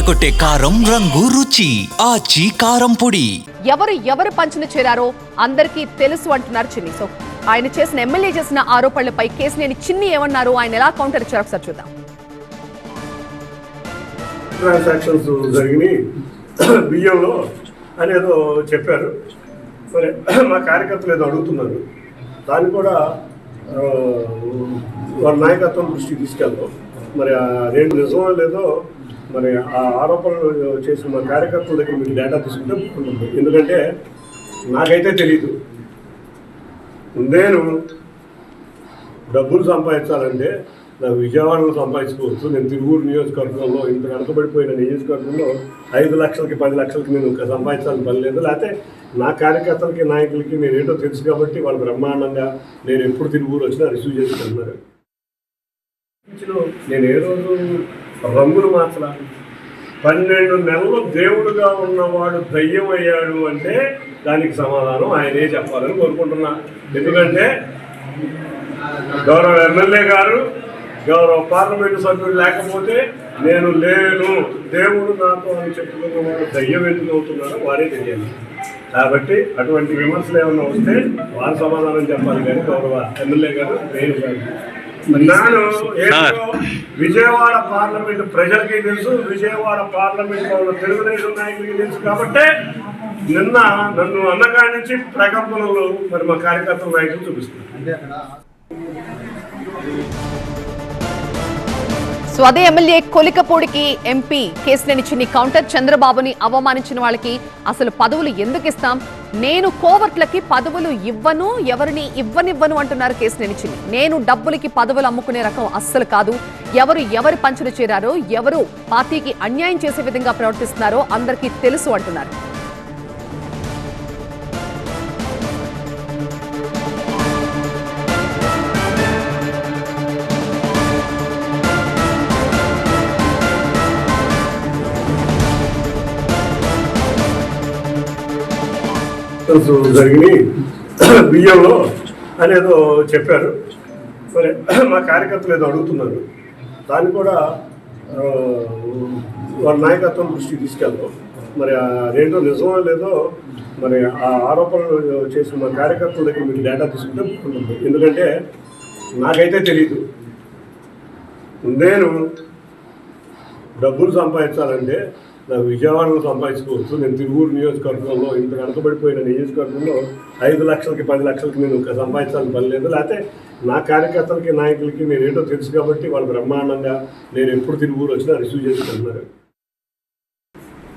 అదరగొట్టే కారం రంగు రుచి ఆచి కారం పొడి. ఎవరు ఎవరు పంచున చేరారో అందరికీ తెలుసు అంటున్నారు చిన్ని. సో ఆయన చేసిన ఎమ్మెల్యే చేసిన ఆరోపణలపై కేసునేని చిన్ని ఏమన్నారు ఆయన ఎలా కౌంటర్ ఇచ్చారో ఒకసారి చూద్దాం. ట్రాన్సాక్షన్స్ జరిగినాయి. బియ్యంలో అనేదో చెప్పారు. మరి మా కార్యకర్తలు ఏదో అడుగుతున్నారు. దాన్ని కూడా ఆ, వాళ్ళ నాయకత్వం దృష్టికి తీసుకెళ్తాం మరి అదేంటి నిజమో లేదో మరి ఆ ఆరోపణలు చేసిన మా కార్యకర్తల దగ్గర మీకు డేటా తీసుకుంటే బాగుంటుంది. ఎందుకంటే నాకైతే తెలియదు నేను డబ్బులు సంపాదించాలంటే నాకు విజయవాడలో సంపాదించుకోవచ్చు. నేను తిరువూరు నియోజకవర్గంలో ఇంత వెనకబడిపోయిన నియోజకవర్గంలో ఐదు లక్షలకి పది లక్షలకి నేను ఇంకా సంపాదించాలని పని లేదు. లేకపోతే నా కార్యకర్తలకి నాయకులకి నేను ఏంటో తెలుసు కాబట్టి వాళ్ళు బ్రహ్మాండంగా నేను ఎప్పుడు తిరువూరు వచ్చినా రిసీవ్ చేసుకుంటున్నారు. నేను ఏ రోజు రంగులు మార్చడానికి పన్నెండు నెలలు దేవుడుగా ఉన్నవాడు దయ్యమయ్యాడు అంటే దానికి సమాధానం ఆయనే చెప్పాలని కోరుకుంటున్నా. ఎందుకంటే గౌరవ ఎమ్మెల్యే గారు గౌరవ పార్లమెంటు సభ్యుడు లేకపోతే నేను లేను దేవుడు నాతో అని చెప్పుకున్నవాడు దయ్యం ఎందుకు అవుతున్నారో వారే తెలియాలి. కాబట్టి అటువంటి విమర్శలు ఏమైనా వస్తే వారు సమాధానం చెప్పాలి. కానీ గౌరవ ఎమ్మెల్యే గారు నేను నాను ఏదో విజయవాడ పార్లమెంట్ ప్రజలకి తెలుసు విజయవాడ పార్లమెంట్లో ఉన్న తెలుగుదేశం నాయకులకి తెలుసు కాబట్టి నిన్న నన్ను అన్నకాడి నుంచి ప్రకంపనలు మరి మా కార్యకర్తల నాయకులు చూపిస్తున్నారు. సో అదే ఎమ్మెల్యే కొలికపూడికి ఎంపీ కేసు చిన్ని కౌంటర్ చంద్రబాబుని అవమానించిన వాళ్ళకి అసలు పదవులు ఎందుకు ఇస్తాం? నేను కోవర్ట్లకి పదవులు ఇవ్వను ఎవరిని ఇవ్వనివ్వను అంటున్నారు కేసు చిన్ని. నేను డబ్బులకి పదవులు అమ్ముకునే రకం అస్సలు కాదు. ఎవరు ఎవరి పంచులు చేరారో ఎవరు పార్టీకి అన్యాయం చేసే విధంగా ప్రవర్తిస్తున్నారో అందరికీ తెలుసు అంటున్నారు. తెలుసు జరిగినాయి. బియ్యంలో అనేదో చెప్పారు. సరే మా కార్యకర్తలు ఏదో అడుగుతున్నారు. దాన్ని కూడా వాళ్ళ నాయకత్వం దృష్టికి తీసుకెళ్తాం. మరి అదేంటో నిజమో లేదో మరి ఆ ఆరోపణలు చేసిన మా కార్యకర్తల దగ్గర మీకు డేటా తీసుకుంటే బాగుంటుంది. ఎందుకంటే నాకైతే తెలియదు నేను డబ్బులు సంపాదించాలంటే నాకు విజయవాడలో సంపాదించుకోవచ్చు నేను తిరువూరు నియోజకవర్గంలో ఇంత వెనకబడిపోయిన నియోజకవర్గంలో ఐదు లక్షలకి పది లక్షలకి నేను ఇంకా సంపాదించాలని పని లేదు. లేకపోతే నా కార్యకర్తలకి నాయకులకి నేను ఏంటో తెలుసు కాబట్టి వాళ్ళు బ్రహ్మాండంగా నేను ఎప్పుడు తిరువూరు వచ్చినా రిసీవ్ చేసుకుంటున్నారు.